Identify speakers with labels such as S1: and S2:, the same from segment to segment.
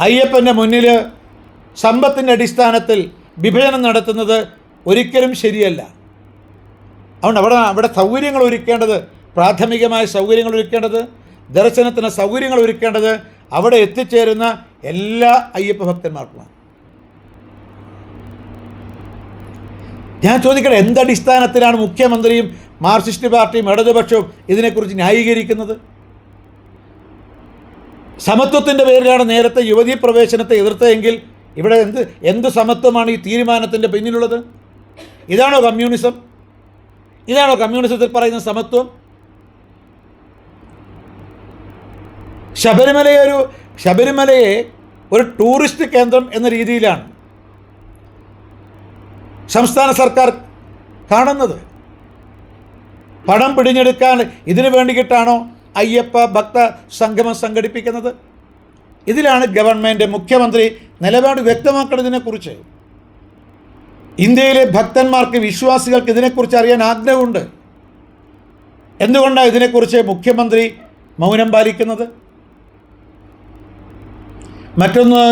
S1: അയ്യപ്പന്റെ മുന്നിൽ സമ്പത്തിന്റെ അടിസ്ഥാനത്തിൽ വിഭജനം നടത്തുന്നത് ഒരിക്കലും ശരിയല്ല. അതുകൊണ്ട് അവിടെ അവിടെ സൗകര്യങ്ങൾ ഒരുക്കേണ്ടത് പ്രാഥമികമായ സൗകര്യങ്ങൾ ഒരുക്കേണ്ടത് ദർശനത്തിന് സൗകര്യങ്ങൾ ഒരുക്കേണ്ടത് അവിടെ എത്തിച്ചേരുന്ന എല്ലാ അയ്യപ്പ ഭക്തന്മാർക്കുമാണ്. ഞാൻ ചോദിക്കട്ടെ എന്തടിസ്ഥാനത്തിലാണ് മുഖ്യമന്ത്രിയും മാർക്സിസ്റ്റ് പാർട്ടിയും ഇടതുപക്ഷവും ഇതിനെക്കുറിച്ച് ന്യായീകരിക്കുന്നത്? സമത്വത്തിന്റെ പേരിലാണ് നേരത്തെ യുവതി പ്രവേശനത്തെ എതിർത്തതെങ്കിൽ ഇവിടെ എന്ത് എന്ത് സമത്വമാണ് ഈ തീരുമാനത്തിന്റെ പിന്നിലുള്ളത്? ഇതാണോ കമ്മ്യൂണിസം? ഇതാണോ കമ്മ്യൂണിസത്തിൽ പറയുന്ന സമത്വം? ശബരിമലയെ ഒരു ശബരിമലയെ ഒരു ടൂറിസ്റ്റ് കേന്ദ്രം എന്ന രീതിയിലാണ് സംസ്ഥാന സർക്കാർ കാണുന്നത്. പണം പിടിഞ്ഞെടുക്കാൻ ഇതിനു വേണ്ടിയിട്ടാണോ അയ്യപ്പ ഭക്ത സംഗമം സംഘടിപ്പിക്കുന്നത്. ഇതിലാണ് ഗവൺമെന്റ് മുഖ്യമന്ത്രി നിലപാട് വ്യക്തമാക്കുന്നതിനെക്കുറിച്ച്. ഇന്ത്യയിലെ ഭക്തന്മാർക്ക് വിശ്വാസികൾക്ക് ഇതിനെക്കുറിച്ച് അറിയാൻ ആഗ്രഹമുണ്ട്. എന്തുകൊണ്ടാണ് ഇതിനെക്കുറിച്ച് മുഖ്യമന്ത്രി മൗനം പാലിക്കുന്നത്? മറ്റൊന്ന്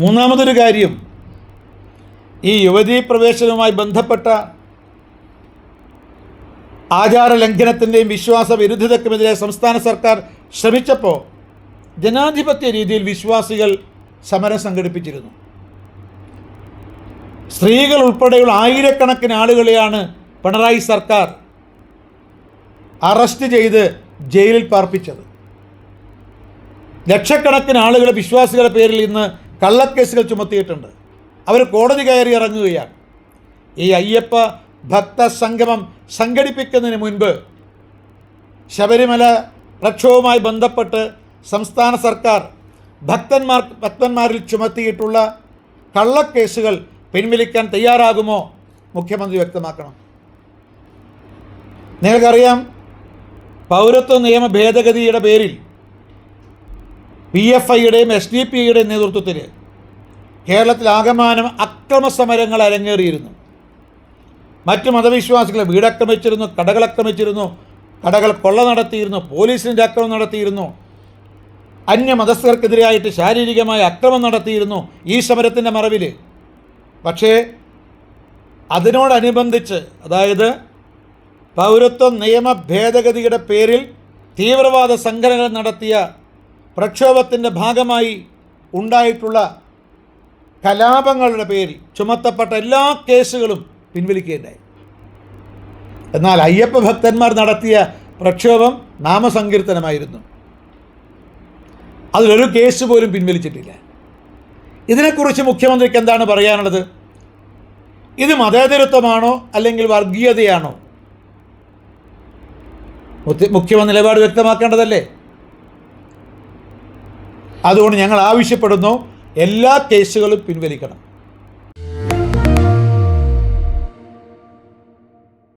S1: മൂന്നാമതൊരു കാര്യം. ഈ യുവതീ പ്രവേശനവുമായി ബന്ധപ്പെട്ട ആചാര ലംഘനത്തിന്റെയും വിശ്വാസ വിരുദ്ധതയ്ക്കുമെതിരെ സംസ്ഥാന സർക്കാർ ശ്രമിച്ചപ്പോൾ ജനാധിപത്യ രീതിയിൽ വിശ്വാസികൾ സമരം സംഘടിപ്പിച്ചിരുന്നു. സ്ത്രീകൾ ഉൾപ്പെടെയുള്ള ആയിരക്കണക്കിന് ആളുകളെയാണ് പിണറായി സർക്കാർ അറസ്റ്റ് ചെയ്ത് ജയിലിൽ പാർപ്പിച്ചത്. ലക്ഷക്കണക്കിന് ആളുകൾ വിശ്വാസികളുടെ പേരിൽ ഇന്ന് കള്ളക്കേസുകൾ ചുമത്തിയിട്ടുണ്ട്. അവർ കോടതി കയറി ഇറങ്ങുകയാണ്. ഈ അയ്യപ്പ ഭക്ത സംഗമം സംഘടിപ്പിക്കുന്നതിന് മുൻപ് ശബരിമല പ്രക്ഷോഭവുമായി ബന്ധപ്പെട്ട് സംസ്ഥാന സർക്കാർ ഭക്തന്മാർ ഭക്തന്മാരിൽ ചുമത്തിയിട്ടുള്ള കള്ളക്കേസുകൾ പിൻവലിക്കാൻ തയ്യാറാകുമോ മുഖ്യമന്ത്രി വ്യക്തമാക്കണം. നിങ്ങൾക്കറിയാം പൗരത്വ നിയമ ഭേദഗതിയുടെ പേരിൽ പി എഫ് ഐയുടെയും എസ് ഡി പി ഐയുടെയും നേതൃത്വത്തിൽ കേരളത്തിൽ ആകമാനം അക്രമ സമരങ്ങൾ അരങ്ങേറിയിരുന്നു. മറ്റ് മതവിശ്വാസികളെ വീടാക്രമിച്ചിരുന്നു കടകൾ ആക്രമിച്ചിരുന്നു കടകൾ കൊള്ള നടത്തിയിരുന്നു പോലീസിന്റെ അക്രമം നടത്തിയിരുന്നു അന്യമതസ്ഥർക്കെതിരായിട്ട് ശാരീരികമായ അക്രമം നടത്തിയിരുന്നു ഈ സമരത്തിന്റെ മറവിൽ പക്ഷേ അതിനോടനുബന്ധിച്ച് അതായത് പൗരത്വ നിയമ ഭേദഗതിയുടെ പേരിൽ തീവ്രവാദ സംഘടനകൾ നടത്തിയ പ്രക്ഷോഭത്തിന്റെ ഭാഗമായി ഉണ്ടായിട്ടുള്ള കലാപങ്ങളുടെ പേരിൽ ചുമത്തപ്പെട്ട എല്ലാ കേസുകളും പിൻവലിക്കുകയുണ്ടായി. എന്നാൽ അയ്യപ്പ ഭക്തന്മാർ നടത്തിയ പ്രക്ഷോഭം നാമസങ്കീർത്തനമായിരുന്നു. അതിലൊരു കേസ് പോലും പിൻവലിച്ചിട്ടില്ല. ഇതിനെക്കുറിച്ച് മുഖ്യമന്ത്രിക്ക് എന്താണ് പറയാനുള്ളത്? ഇത് മതേതരത്വമാണോ അല്ലെങ്കിൽ വർഗീയതയാണോ? മുഖ്യ- മുഖ്യമന്ത്രി നിലപാട് വ്യക്തമാക്കേണ്ടതല്ലേ? അതുകൊണ്ട് ഞങ്ങൾ ആവശ്യപ്പെടുന്നു എല്ലാ കേസുകളും പിൻവലിക്കണം.